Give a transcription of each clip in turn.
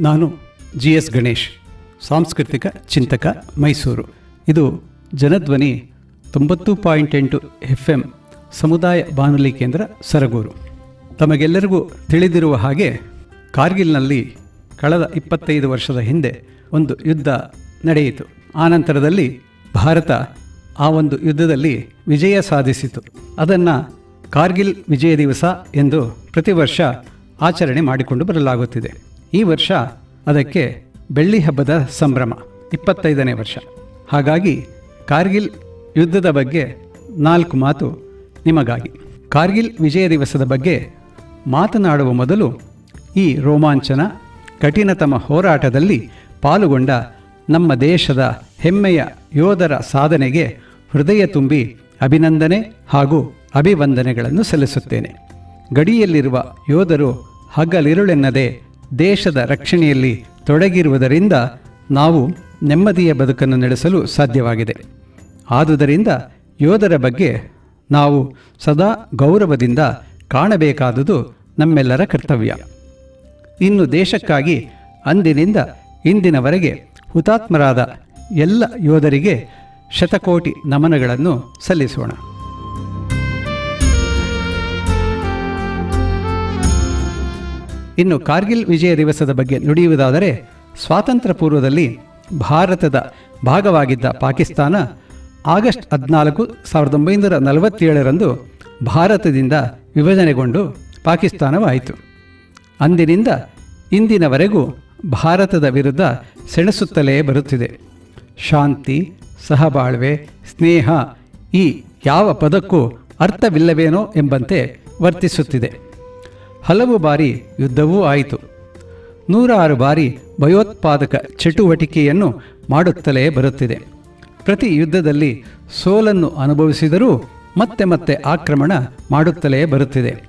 ನಾನು G S Ganesh, ಸಾಂಸ್ಕೃತಿಕ ಚಿಂತಕ ಮೈಸೂರು. ಇದು ಜನಧ್ವನಿ ತೊಂಬತ್ತು ಪಾಯಿಂಟ್ ಎಂಟು ಎಫ್ ಎಂ ಸಮುದಾಯ ಬಾನುಲಿ ಕೇಂದ್ರ ಸರಗೂರು. ತಮಗೆಲ್ಲರಿಗೂ ತಿಳಿದಿರುವ ಹಾಗೆ ಕಾರ್ಗಿಲ್ನಲ್ಲಿ ಕಳೆದ ಇಪ್ಪತ್ತೈದು ವರ್ಷದ ಹಿಂದೆ ಒಂದು ಯುದ್ಧ ನಡೆಯಿತು. ಆನಂತರದಲ್ಲಿ ಭಾರತ ಆ ಒಂದು ಯುದ್ಧದಲ್ಲಿ ವಿಜಯ ಸಾಧಿಸಿತು. ಅದನ್ನು ಕಾರ್ಗಿಲ್ ವಿಜಯ ದಿವಸ ಎಂದು ಪ್ರತಿ ವರ್ಷ ಆಚರಣೆ ಮಾಡಿಕೊಂಡು ಬರಲಾಗುತ್ತಿದೆ. ಈ ವರ್ಷ ಅದಕ್ಕೆ ಬೆಳ್ಳಿ ಹಬ್ಬದ ಸಂಭ್ರಮ, ಇಪ್ಪತ್ತೈದನೇ ವರ್ಷ. ಹಾಗಾಗಿ ಕಾರ್ಗಿಲ್ ಯುದ್ಧದ ಬಗ್ಗೆ ನಾಲ್ಕು ಮಾತು ನಿಮಗಾಗಿ. ಕಾರ್ಗಿಲ್ ವಿಜಯ ದಿವಸದ ಬಗ್ಗೆ ಮಾತನಾಡುವ ಮೊದಲು ಈ ರೋಮಾಂಚನ, ಕಠಿಣತಮ ಹೋರಾಟದಲ್ಲಿ ಪಾಲುಗೊಂಡ ನಮ್ಮ ದೇಶದ ಹೆಮ್ಮೆಯ ಯೋಧರ ಸಾಧನೆಗೆ ಹೃದಯ ತುಂಬಿ ಅಭಿನಂದನೆ ಹಾಗೂ ಅಭಿವಂದನೆಗಳನ್ನು ಸಲ್ಲಿಸುತ್ತೇನೆ. ಗಡಿಯಲ್ಲಿರುವ ಯೋಧರು ಹಗಲಿರುಳೆನ್ನದೆ ದೇಶದ ರಕ್ಷಣೆಯಲ್ಲಿ ತೊಡಗಿರುವುದರಿಂದ ನಾವು ನೆಮ್ಮದಿಯ ಬದುಕನ್ನು ನಡೆಸಲು ಸಾಧ್ಯವಾಗಿದೆ. ಆದುದರಿಂದ ಯೋಧರ ಬಗ್ಗೆ ನಾವು ಸದಾ ಗೌರವದಿಂದ ಕಾಣಬೇಕಾದುದು ನಮ್ಮೆಲ್ಲರ ಕರ್ತವ್ಯ. ಇನ್ನು ದೇಶಕ್ಕಾಗಿ ಅಂದಿನಿಂದ ಇಂದಿನವರೆಗೆ ಹುತಾತ್ಮರಾದ ಎಲ್ಲ ಯೋಧರಿಗೆ ಶತಕೋಟಿ ನಮನಗಳನ್ನು ಸಲ್ಲಿಸೋಣ. ಇನ್ನು ಕಾರ್ಗಿಲ್ ವಿಜಯ ದಿವಸದ ಬಗ್ಗೆ ನುಡಿಯುವುದಾದರೆ ಸ್ವಾತಂತ್ರ್ಯ ಪೂರ್ವದಲ್ಲಿ ಭಾರತದ ಭಾಗವಾಗಿದ್ದ ಪಾಕಿಸ್ತಾನ ಆಗಸ್ಟ್ ಹದಿನಾಲ್ಕು ಸಾವಿರದ ಒಂಬೈನೂರ ನಲವತ್ತೇಳರಂದು ಭಾರತದಿಂದ ವಿಭಜನೆಗೊಂಡು ಪಾಕಿಸ್ತಾನವಾಯಿತು. ಅಂದಿನಿಂದ ಇಂದಿನವರೆಗೂ ಭಾರತದ ವಿರುದ್ಧ ಸೆಣಸುತ್ತಲೇ ಬರುತ್ತಿದೆ. ಶಾಂತಿ, ಸಹಬಾಳ್ವೆ, ಸ್ನೇಹ ಈ ಯಾವ ಪದಕ್ಕೂ ಅರ್ಥವಿಲ್ಲವೇನೋ ಎಂಬಂತೆ ವರ್ತಿಸುತ್ತಿದೆ. ಹಲವು ಬಾರಿ ಯುದ್ಧವೂ ಆಯಿತು. ನೂರಾರು ಬಾರಿ ಭಯೋತ್ಪಾದಕ ಚಟುವಟಿಕೆಯನ್ನು ಮಾಡುತ್ತಲೇ ಬರುತ್ತಿದೆ. ಪ್ರತಿ ಯುದ್ಧದಲ್ಲಿ ಸೋಲನ್ನು ಅನುಭವಿಸಿದರೂ ಮತ್ತೆ ಮತ್ತೆ ಆಕ್ರಮಣ ಮಾಡುತ್ತಲೇ ಬರುತ್ತಿದೆ.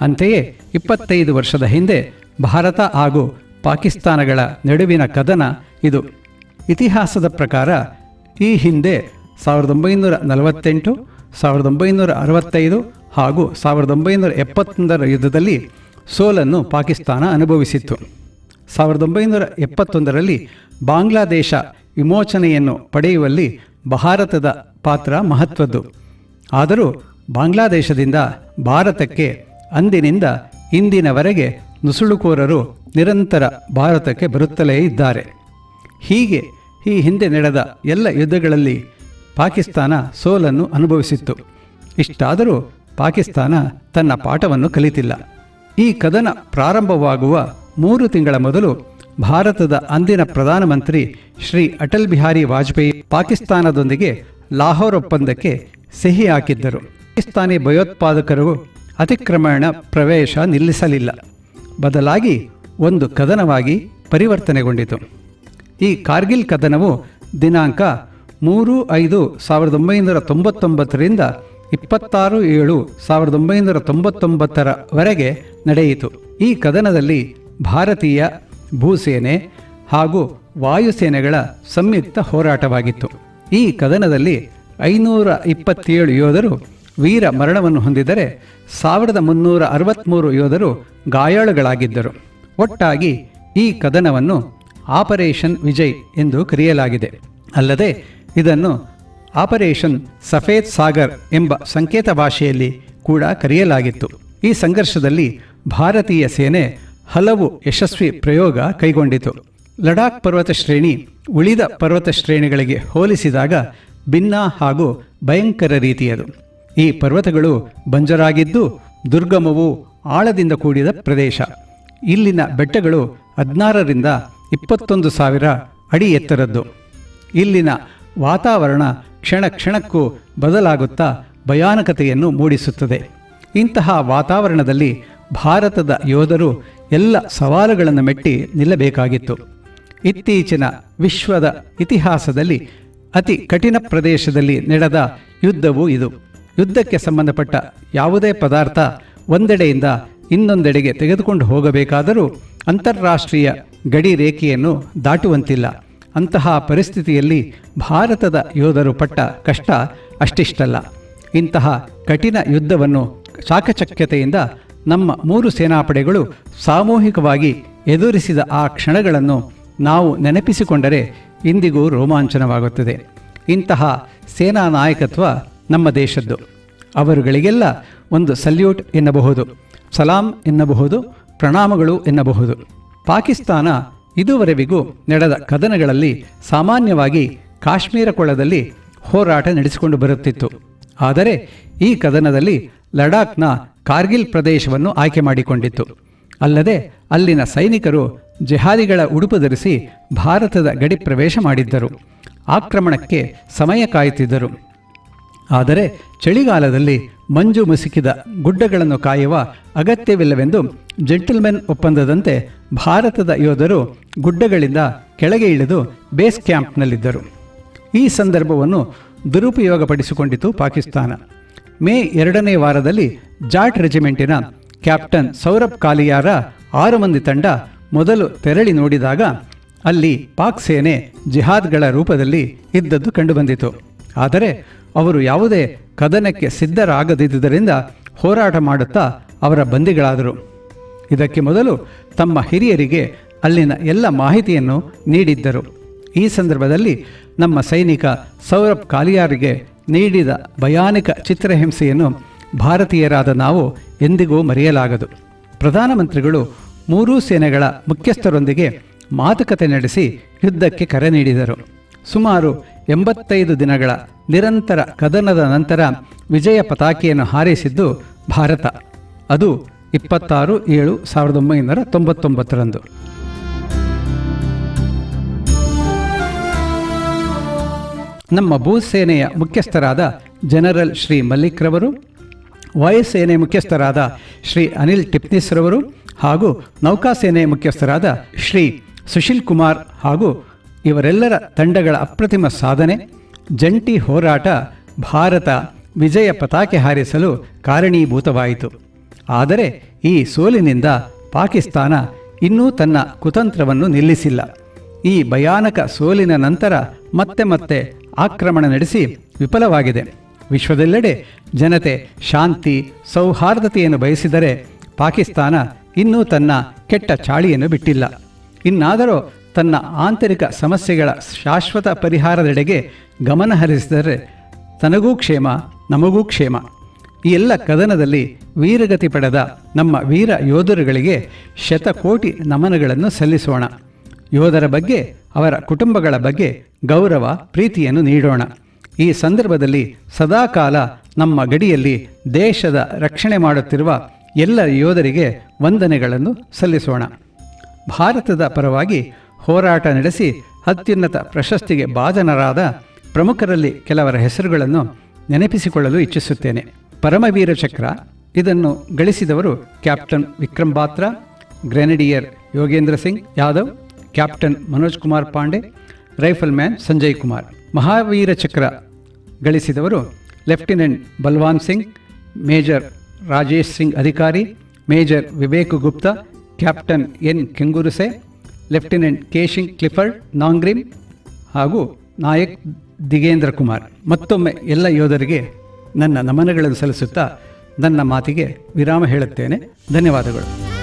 ಅಂತೆಯೇ ಇಪ್ಪತ್ತೈದು ವರ್ಷದ ಹಿಂದೆ ಭಾರತ ಹಾಗೂ ಪಾಕಿಸ್ತಾನಗಳ ನಡುವಿನ ಕದನ ಇದು. ಇತಿಹಾಸದ ಪ್ರಕಾರ ಈ ಹಿಂದೆ ಸಾವಿರದ ಒಂಬೈನೂರ ನಲವತ್ತೆಂಟು, ಸಾವಿರದ ಒಂಬೈನೂರ ಅರವತ್ತೈದು ಹಾಗೂ ಸಾವಿರದ ಒಂಬೈನೂರ ಎಪ್ಪತ್ತೊಂದರ ಯುದ್ಧದಲ್ಲಿ ಸೋಲನ್ನು ಪಾಕಿಸ್ತಾನ ಅನುಭವಿಸಿತ್ತು. ಸಾವಿರದ ಒಂಬೈನೂರ ಎಪ್ಪತ್ತೊಂದರಲ್ಲಿ ಬಾಂಗ್ಲಾದೇಶ ವಿಮೋಚನೆಯನ್ನು ಪಡೆಯುವಲ್ಲಿ ಭಾರತದ ಪಾತ್ರ ಮಹತ್ವದ್ದು. ಆದರೂ ಬಾಂಗ್ಲಾದೇಶದಿಂದ ಭಾರತಕ್ಕೆ ಅಂದಿನಿಂದ ಇಂದಿನವರೆಗೆ ನುಸುಳುಕೋರರು ನಿರಂತರ ಭಾರತಕ್ಕೆ ಬರುತ್ತಲೇ ಇದ್ದಾರೆ. ಹೀಗೆ ಈ ಹಿಂದೆ ನಡೆದ ಎಲ್ಲ ಯುದ್ಧಗಳಲ್ಲಿ ಪಾಕಿಸ್ತಾನ ಸೋಲನ್ನು ಅನುಭವಿಸಿತ್ತು. ಇಷ್ಟಾದರೂ ಪಾಕಿಸ್ತಾನ ತನ್ನ ಪಾಠವನ್ನು ಕಲಿತಿಲ್ಲ. ಈ ಕದನ ಪ್ರಾರಂಭವಾಗುವ ಮೂರು ತಿಂಗಳ ಮೊದಲು ಭಾರತದ ಅಂದಿನ ಪ್ರಧಾನಮಂತ್ರಿ ಶ್ರೀ ಅಟಲ್ ಬಿಹಾರಿ ವಾಜಪೇಯಿ ಪಾಕಿಸ್ತಾನದೊಂದಿಗೆ ಲಾಹೋರ್ ಒಪ್ಪಂದಕ್ಕೆ ಸಹಿ ಹಾಕಿದ್ದರು. ಪಾಕಿಸ್ತಾನಿ ಭಯೋತ್ಪಾದಕರು ಅತಿಕ್ರಮಣ ಪ್ರವೇಶ ನಿಲ್ಲಿಸಲಿಲ್ಲ. ಬದಲಾಗಿ ಒಂದು ಕದನವಾಗಿ ಪರಿವರ್ತನೆಗೊಂಡಿತು. ಈ ಕಾರ್ಗಿಲ್ ಕದನವು ದಿನಾಂಕ ಮೂರು ಐದು ಸಾವಿರದ ಒಂಬೈನೂರ ತೊಂಬತ್ತೊಂಬತ್ತರಿಂದ ಇಪ್ಪತ್ತಾರು ಏಳು ಸಾವಿರದ ಒಂಬೈನೂರ ತೊಂಬತ್ತೊಂಬತ್ತರವರೆಗೆ ನಡೆಯಿತು. ಈ ಕದನದಲ್ಲಿ ಭಾರತೀಯ ಭೂಸೇನೆ ಹಾಗೂ ವಾಯುಸೇನೆಗಳ ಸಂಯುಕ್ತ ಹೋರಾಟವಾಗಿತ್ತು. ಈ ಕದನದಲ್ಲಿ ಐನೂರ ಇಪ್ಪತ್ತೇಳು ಯೋಧರು ವೀರ ಮರಣವನ್ನು ಹೊಂದಿದರೆ ಸಾವಿರದ ಮುನ್ನೂರ ಅರವತ್ತ್ಮೂರು ಯೋಧರು ಗಾಯಾಳುಗಳಾಗಿದ್ದರು. ಒಟ್ಟಾಗಿ ಈ ಕದನವನ್ನು ಆಪರೇಷನ್ ವಿಜಯ್ ಎಂದು ಕರೆಯಲಾಗಿದೆ. ಅಲ್ಲದೆ ಇದನ್ನು ಆಪರೇಷನ್ ಸಫೇದ್ ಸಾಗರ್ ಎಂಬ ಸಂಕೇತ ಭಾಷೆಯಲ್ಲಿ ಕೂಡ ಕರೆಯಲಾಗಿತ್ತು. ಈ ಸಂಘರ್ಷದಲ್ಲಿ ಭಾರತೀಯ ಸೇನೆ ಹಲವು ಯಶಸ್ವಿ ಪ್ರಯೋಗ ಕೈಗೊಂಡಿತು. ಲಡಾಖ್ ಪರ್ವತ ಶ್ರೇಣಿ ಉಳಿದ ಪರ್ವತ ಶ್ರೇಣಿಗಳಿಗೆ ಹೋಲಿಸಿದಾಗ ಭಿನ್ನ ಹಾಗೂ ಭಯಂಕರ ರೀತಿಯದು. ಈ ಪರ್ವತಗಳು ಬಂಜರಾಗಿದ್ದು ದುರ್ಗಮವು ಆಳದಿಂದ ಕೂಡಿದ ಪ್ರದೇಶ. ಇಲ್ಲಿನ ಬೆಟ್ಟಗಳು ಹದಿನಾರರಿಂದ ಇಪ್ಪತ್ತೊಂದು ಸಾವಿರ ಅಡಿ ಎತ್ತರದ್ದು. ಇಲ್ಲಿನ ವಾತಾವರಣ ಕ್ಷಣ ಕ್ಷಣಕ್ಕೂ ಬದಲಾಗುತ್ತಾ ಭಯಾನಕತೆಯನ್ನು ಮೂಡಿಸುತ್ತದೆ. ಇಂತಹ ವಾತಾವರಣದಲ್ಲಿ ಭಾರತದ ಯೋಧರು ಎಲ್ಲ ಸವಾಲುಗಳನ್ನು ಮೆಟ್ಟಿ ನಿಲ್ಲಬೇಕಾಗಿತ್ತು. ಇತ್ತೀಚಿನ ವಿಶ್ವದ ಇತಿಹಾಸದಲ್ಲಿ ಅತಿ ಕಠಿಣ ಪ್ರದೇಶದಲ್ಲಿ ನಡೆದ ಯುದ್ಧವೂ ಇದು. ಯುದ್ಧಕ್ಕೆ ಸಂಬಂಧಪಟ್ಟ ಯಾವುದೇ ಪದಾರ್ಥ ಒಂದೆಡೆಯಿಂದ ಇನ್ನೊಂದೆಡೆಗೆ ತೆಗೆದುಕೊಂಡು ಹೋಗಬೇಕಾದರೂ ಅಂತಾರಾಷ್ಟ್ರೀಯ ಗಡಿ ರೇಖೆಯನ್ನು ದಾಟುವಂತಿಲ್ಲ. ಅಂತಹ ಪರಿಸ್ಥಿತಿಯಲ್ಲಿ ಭಾರತದ ಯೋಧರು ಪಟ್ಟ ಕಷ್ಟ ಅಷ್ಟಿಷ್ಟಲ್ಲ. ಇಂತಹ ಕಠಿಣ ಯುದ್ಧವನ್ನು ಚಾಕಚಕ್ಯತೆಯಿಂದ ನಮ್ಮ ಮೂರು ಸೇನಾಪಡೆಗಳು ಸಾಮೂಹಿಕವಾಗಿ ಎದುರಿಸಿದ ಆ ಕ್ಷಣಗಳನ್ನು ನಾವು ನೆನಪಿಸಿಕೊಂಡರೆ ಇಂದಿಗೂ ರೋಮಾಂಚನವಾಗುತ್ತದೆ. ಇಂತಹ ಸೇನಾ ನಾಯಕತ್ವ ನಮ್ಮ ದೇಶದ್ದು. ಅವರುಗಳಿಗೆಲ್ಲ ಒಂದು ಸಲ್ಯೂಟ್ ಎನ್ನಬಹುದು, ಸಲಾಂ ಎನ್ನಬಹುದು, ಪ್ರಣಾಮಗಳು ಎನ್ನಬಹುದು. ಪಾಕಿಸ್ತಾನ ಇದುವರೆವಿಗೂ ನಡೆದ ಕದನಗಳಲ್ಲಿ ಸಾಮಾನ್ಯವಾಗಿ ಕಾಶ್ಮೀರ ಕೊಳದಲ್ಲಿ ಹೋರಾಟ ನಡೆಸಿಕೊಂಡು ಬರುತ್ತಿತ್ತು. ಆದರೆ ಈ ಕದನದಲ್ಲಿ ಲಡಾಖ್ನ ಕಾರ್ಗಿಲ್ ಪ್ರದೇಶವನ್ನು ಆಯ್ಕೆ ಮಾಡಿಕೊಂಡಿತ್ತು. ಅಲ್ಲದೆ ಅಲ್ಲಿನ ಸೈನಿಕರು ಜೆಹಾದಿಗಳ ಉಡುಪು ಧರಿಸಿ ಭಾರತದ ಗಡಿ ಪ್ರವೇಶ ಮಾಡಿದ್ದರು. ಆಕ್ರಮಣಕ್ಕೆ ಸಮಯ ಕಾಯುತ್ತಿದ್ದರು. ಆದರೆ ಚಳಿಗಾಲದಲ್ಲಿ ಮಂಜು ಮುಸುಕಿದ ಗುಡ್ಡಗಳನ್ನು ಕಾಯುವ ಅಗತ್ಯವಿಲ್ಲವೆಂದು ಜೆಂಟಲ್ಮೆನ್ ಒಪ್ಪಂದದಂತೆ ಭಾರತದ ಯೋಧರು ಗುಡ್ಡಗಳಿಂದ ಕೆಳಗೆ ಇಳಿದು ಬೇಸ್ ಕ್ಯಾಂಪ್ನಲ್ಲಿದ್ದರು. ಈ ಸಂದರ್ಭವನ್ನು ದುರುಪಯೋಗಪಡಿಸಿಕೊಂಡಿತು ಪಾಕಿಸ್ತಾನ. ಮೇ ಎರಡನೇ ವಾರದಲ್ಲಿ ಜಾಟ್ ರೆಜಿಮೆಂಟಿನ ಕ್ಯಾಪ್ಟನ್ ಸೌರಭ್ ಕಾಲಿಯಾರ ಆರು ಮಂದಿ ತಂಡ ಮೊದಲು ತೆರಳಿ ನೋಡಿದಾಗ ಅಲ್ಲಿ ಪಾಕ್ ಸೇನೆ ಜಿಹಾದ್ಗಳ ರೂಪದಲ್ಲಿ ಇದ್ದದ್ದು ಕಂಡುಬಂದಿತು. ಆದರೆ ಅವರು ಯಾವುದೇ ಕದನಕ್ಕೆ ಸಿದ್ಧರಾಗದಿದ್ದುದರಿಂದ ಹೋರಾಟ ಮಾಡುತ್ತಾ ಅವರ ಬಂದಿಗಳಾದರು. ಇದಕ್ಕೆ ಮೊದಲು ತಮ್ಮ ಹಿರಿಯರಿಗೆ ಅಲ್ಲಿನ ಎಲ್ಲ ಮಾಹಿತಿಯನ್ನು ನೀಡಿದ್ದರು. ಈ ಸಂದರ್ಭದಲ್ಲಿ ನಮ್ಮ ಸೈನಿಕ ಸೌರಭ್ ಕಾಲಿಯಾರಿಗೆ ನೀಡಿದ ಭಯಾನಕ ಚಿತ್ರಹಿಂಸೆಯನ್ನು ಭಾರತೀಯರಾದ ನಾವು ಎಂದಿಗೂ ಮರೆಯಲಾಗದು. ಪ್ರಧಾನಮಂತ್ರಿಗಳು ಮೂರೂ ಸೇನೆಗಳ ಮುಖ್ಯಸ್ಥರೊಂದಿಗೆ ಮಾತುಕತೆ ನಡೆಸಿ ಯುದ್ಧಕ್ಕೆ ಕರೆ ನೀಡಿದರು. ಸುಮಾರು ಎಂಬತ್ತೈದು ದಿನಗಳ ನಿರಂತರ ಕದನದ ನಂತರ ವಿಜಯ ಪತಾಕೆಯನ್ನು ಹಾರಿಸಿದ್ದು ಭಾರತ. ಅದು ಇಪ್ಪತ್ತಾರು ಏಳು ಸಾವಿರದ ಒಂಬೈನೂರ ತೊಂಬತ್ತೊಂಬತ್ತರಂದು. ನಮ್ಮ ಭೂಸೇನೆಯ ಮುಖ್ಯಸ್ಥರಾದ ಜನರಲ್ ಶ್ರೀ ಮಲ್ಲಿಕ್ರವರು ವಾಯುಸೇನೆ ಮುಖ್ಯಸ್ಥರಾದ ಶ್ರೀ ಅನಿಲ್ ಟಿಪ್ನಿಸ್ರವರು ಹಾಗೂ ನೌಕಾಸೇನೆ ಮುಖ್ಯಸ್ಥರಾದ ಶ್ರೀ ಸುಶೀಲ್ ಕುಮಾರ್ ಹಾಗೂ ಇವರೆಲ್ಲರ ತಂಡಗಳ ಅಪ್ರತಿಮ ಸಾಧನೆ, ಜಂಟಿ ಹೋರಾಟ, ಭಾರತ ವಿಜಯ ಪತಾಕೆ ಹಾರಿಸಲು ಕಾರಣೀಭೂತವಾಯಿತು. ಆದರೆ ಈ ಸೋಲಿನಿಂದ ಪಾಕಿಸ್ತಾನ ಇನ್ನೂ ತನ್ನ ಕುತಂತ್ರವನ್ನು ನಿಲ್ಲಿಸಿಲ್ಲ. ಈ ಭಯಾನಕ ಸೋಲಿನ ನಂತರ ಮತ್ತೆ ಮತ್ತೆ ಆಕ್ರಮಣ ನಡೆಸಿ ವಿಫಲವಾಗಿದೆ. ವಿಶ್ವದೆಲ್ಲೆಡೆ ಜನತೆ ಶಾಂತಿ, ಸೌಹಾರ್ದತೆಯನ್ನು ಬಯಸಿದರೆ ಪಾಕಿಸ್ತಾನ ಇನ್ನೂ ತನ್ನ ಕೆಟ್ಟ ಚಾಳಿಯನ್ನು ಬಿಟ್ಟಿಲ್ಲ. ಇನ್ನಾದರೂ ತನ್ನ ಆಂತರಿಕ ಸಮಸ್ಯೆಗಳ ಶಾಶ್ವತ ಪರಿಹಾರದೆಡೆಗೆ ಗಮನ ಹರಿಸಿದರೆ ತನಗೂ ಕ್ಷೇಮ, ನಮಗೂ ಕ್ಷೇಮ. ಈ ಎಲ್ಲ ಕದನದಲ್ಲಿ ವೀರಗತಿ ಪಡೆದ ನಮ್ಮ ವೀರ ಯೋಧರುಗಳಿಗೆ ಶತಕೋಟಿ ನಮನಗಳನ್ನು ಸಲ್ಲಿಸೋಣ. ಯೋಧರ ಬಗ್ಗೆ, ಅವರ ಕುಟುಂಬಗಳ ಬಗ್ಗೆ ಗೌರವ, ಪ್ರೀತಿಯನ್ನು ನೀಡೋಣ. ಈ ಸಂದರ್ಭದಲ್ಲಿ ಸದಾಕಾಲ ನಮ್ಮ ಗಡಿಯಲ್ಲಿ ದೇಶದ ರಕ್ಷಣೆ ಮಾಡುತ್ತಿರುವ ಎಲ್ಲ ಯೋಧರಿಗೆ ವಂದನೆಗಳನ್ನು ಸಲ್ಲಿಸೋಣ. ಭಾರತದ ಪರವಾಗಿ ಹೋರಾಟ ನಡೆಸಿ ಅತ್ಯುನ್ನತ ಪ್ರಶಸ್ತಿಗೆ ಭಾಜನರಾದ ಪ್ರಮುಖರಲ್ಲಿ ಕೆಲವರ ಹೆಸರುಗಳನ್ನು ನೆನಪಿಸಿಕೊಳ್ಳಲು ಇಚ್ಛಿಸುತ್ತೇನೆ. ಪರಮವೀರ ಚಕ್ರ, ಇದನ್ನು ಗಳಿಸಿದವರು captain Vikram Batra, grenadier Yogendra Singh Yadav, captain Manoj Kumar Pandey rifleman Sanjay Kumar. Mahavir Chakra ಗಳಿಸಿದವರು lieutenant Balwan Singh, major Rajesh Singh Adhikari, major Vivek Gupta, captain N Kenguruse lieutenant Keishing Clifford Nongrum ಹಾಗೂ ನಾಯಕ್ ದಿಗೇಂದ್ರ ಕುಮಾರ್. ಮತ್ತೊಮ್ಮೆ ಎಲ್ಲ ಯೋಧರಿಗೆ ನನ್ನ ನಮನಗಳನ್ನು ಸಲ್ಲಿಸುತ್ತಾ ನನ್ನ ಮಾತಿಗೆ ವಿರಾಮ ಹೇಳುತ್ತೇನೆ. ಧನ್ಯವಾದಗಳು.